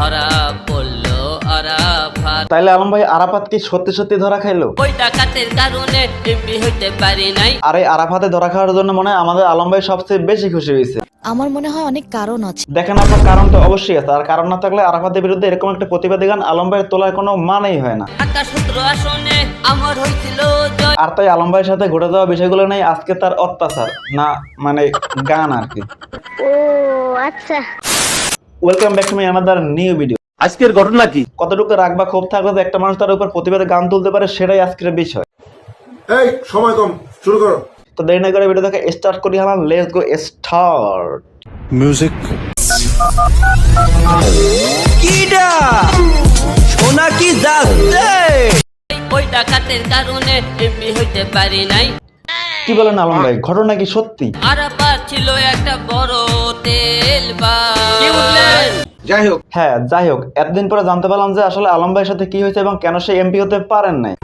ধরা পড়ল আরাফাত। তাইলে আলম ভাই আরাফাত কি সত্যি সত্যি ধরা খাইলো? ওই ডাকাতের কারণে এমপি হইতে পারি নাই। আর এই আরাফাতে ধরা খাওয়ার জন্য মনে হয় আমাদের আলম ভাই সবচেয়ে বেশি খুশি হয়েছে। আমার মনে হয় অনেক কারণ আছে। দেখেন আপনার কারণ তো অবশ্যই আছে আর কারণ না থাকলে আরাফাতের বিরুদ্ধে এরকম একটা প্রতিবাদী গান আলম ভাইয়ের তোলার কোনো মানেই হয় না। ঢাকা সূত্র আসনে আমার হয়েছিল জয়। আর তাই আলম ভাইয়ের সাথে ঘটে যাওয়া বিষয়গুলো নেই আজকে তার অত্যাচার না মানে গান আর কি। ও আচ্ছা। Welcome back to my another new video আজকের ঘটনা কি? কতটুকু রাগ বা ক্ষোভ থাকলে একটা মানুষ তার উপর প্রতিবাদে গান তুলতে পারে সেটাই আজকের বিষয়। এই সময় কম শুরু করো। তো দেরি না করে ভিডিওটাকে স্টার্ট করি হলাম লেটস গো স্টার্ট মিউজিক কিডা? সোনা কি যাচ্ছে? ওই ডাকাতের কারণে এমপি হইতে পারি নাই। কি বলেন আলম ভাই ঘটনা কি সত্যি? আরাফাত ছিল একটা বড় তেল বা যাই হোক। হ্যাঁ যাই হোক এতদিন পরে জানতে পারলাম যে আসলে আলম ভাইয়ের সাথে কি হয়েছে এবং কেন সে এমপি হতে পারেন নাই।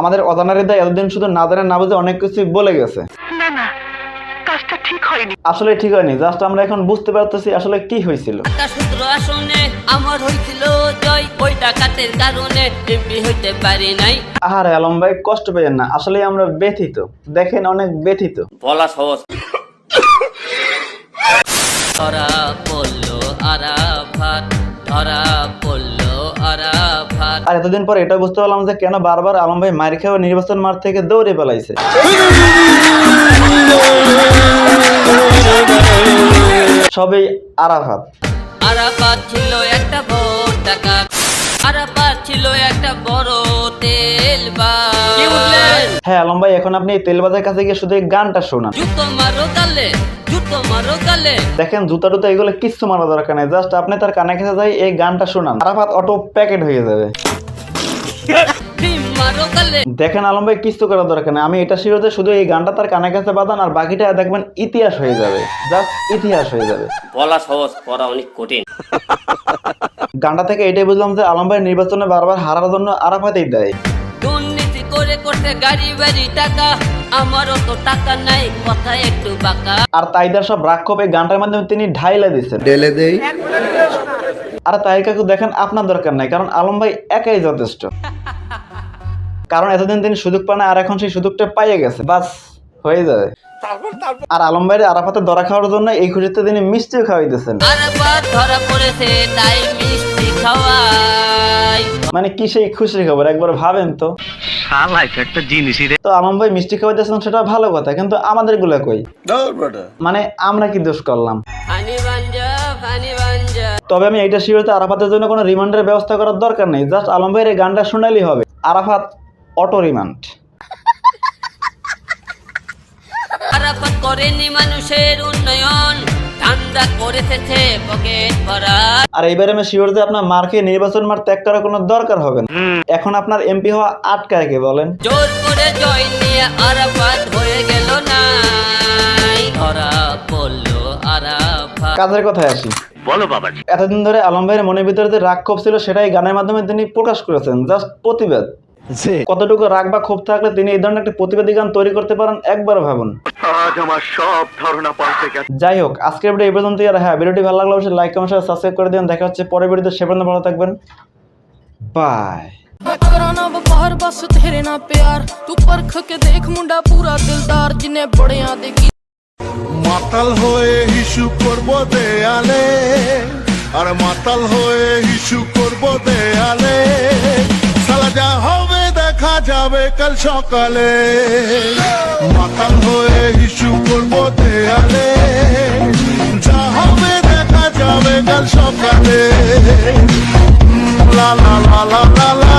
আমাদের অজানারিদা এতদিন শুধু না জানে না বুঝে অনেক কিছুই বলে গেছে। না না কাজটা ঠিক হয়নি। আসলে ঠিক হয়নি জাস্ট আমরা এখন বুঝতে পারতেছি আসলে কি হয়েছিল। ঢাকা সূত্র আসনে আমার হয়েছিল জয় ওই ডাকাতের কারণে এমপি হইতে পারি নাই। আহারে আলম ভাই কষ্ট পেয়েন না আসলে আমরা ব্যথিত দেখেন অনেক ব্যথিত। বলা সহজ। ধরা পড়ল ধরা পড়ল আরাফাত আর এতদিন পর এটা বুঝতে পারলাম যে কেন বারবার আলম ভাই মার খেয়ে নির্বাচন মাঠ থেকে দৌড়ে পেলাইছে। সবই আরাফাত। আরাফাত ছিল একটা বড় ডাকাত আরাফাত ছিল একটা বড় তেল হ্যাঁ আলম ভাই এখন আপনি এই তেলবাজার কাছে গিয়ে শুধু গানটা শোনান। মারো গালে গালে। দেখেন জুতা টুতা এগুলো কিচ্ছু মারা দরকার নেই জাস্ট আপনি তার কানে কাছে যাই এই গানটা শোনান। আরাফাত অটো প্যাকেট হয়ে যাবে। দেখেন আলম ভাই কিচ্ছু করার দরকার নেই। আমি এটা শিরোতে শুধু এই গানটা তার কানে কাছে বাঁধান আর বাকিটা দেখবেন ইতিহাস হয়ে যাবে। জাস্ট ইতিহাস হয়ে যাবে। বলা সহজ পড়া অনেক কঠিন। গানটা থেকে এটাই বুঝলাম যে আলম ভাই নির্বাচনে বারবার হারার জন্য আরাফাতেই দেয়। দুর্নীতি করে করতে গাড়ি বাড়ি টাকা। আমারও তো টাকা নাই কথা একটু বাঁকা। আর তাইদার সব রাক্ষপ এই গানটার মাধ্যমে তিনি ঢাইলা দিচ্ছেন ডেলে দেই। আর তাই কাকু দেখেন আপনার দরকার নাই কারণ আলম ভাই একাই যথেষ্ট। কারণ এতদিন তিনি সুযোগ পান আর এখন সেই সুযোগটা পাইয়ে গেছে। বাস হয়ে যাবে আর আলম ভাইয়ের আরাফাতে ধরা খাওয়ার জন্য এই খুশিতে তিনি মিষ্টিও খাওয়াইতেছেন। আরাফাত ধরা পড়েছে তাই মিষ্টি খাওয়াই মানে কি সেই খুশির খবর? একবার ভাবেন তো। তো আলম ভাই মিষ্টি খাওয়াইতেছেন সেটা ভালো কথা কিন্তু আমাদেরগুলা কই মানে আমরা কি দোষ করলাম? তবে আমি এইটা শিওরতে আরাফাতের জন্য কোনো রিমান্ডের ব্যবস্থা করার দরকার নেই। জাস্ট আলম ভাইয়ের এই গানটা শোনালেই হবে। আরাফাত অটো রিমান্ড আরাফাত করেনি মানুষের উন্নয়ন। ঠান্ডা করেছে পকেট ভরা। আর এইবারে আমি শিওর যে আপনার মার খেয়ে নির্বাচন মার ত্যাগ করার কোনো দরকার হবে না। এখন আপনার এমপি হওয়া আটকায় কে বলেন? জোর করে জয় নিয়ে আরাফাত হয়ে গেল নাই। ধরা পড়ল আরাফাত। কাজের কথায় আসি। বলো বাবাজি। এতদিন ধরে আলম ভাইয়ের মনের ভিতরে যে রাগ ক্ষোভ ছিল সেটাই গানের মাধ্যমে তিনি প্রকাশ করেছেন। জাস্ট প্রতিবাদ। কতটুকু রাগ বা ক্ষোভ থাকলে তিনি এই ধরনের একটা প্রতিবাদী গান তৈরি করতে পারেন একবার ভাবুন আজ আমার সব ধারণা পাল্টে গেছে যাই হোক আজকের ভিডিও এই পর্যন্তই আর হ্যাঁ ভিডিওটি ভালো লাগলে অবশ্যই লাইক কমেন্ট সাবস্ক্রাইব করে দিন দেখা হচ্ছে পরের ভিডিওতে সে পর্যন্ত ভালো থাকবেন বাই ਕਰਾਣਾ ਵਪਾਰ ਬਸ ਤੇਰੇ ਨਾਲ ਪਿਆਰ ਤੂੰ ਪਰਖ ਕੇ ਦੇਖ ਮੁੰਡਾ ਪੂਰਾ ਦਿਲਦਾਰ ਜਿਨੇ ਬੜਿਆਂ ਦੇ ਕੀ মাতাল হয়ে হিসু করব দেয়ালে আর মাতাল হয়ে হিসু করব দেয়ালে সালা যা হবে দেখা যাবে কাল সকালে। মাতাল হয়ে ইস্যু করব দেয়ালে। যা হবে দেখা যাবে কাল সকালে। লা লা লা লা লা।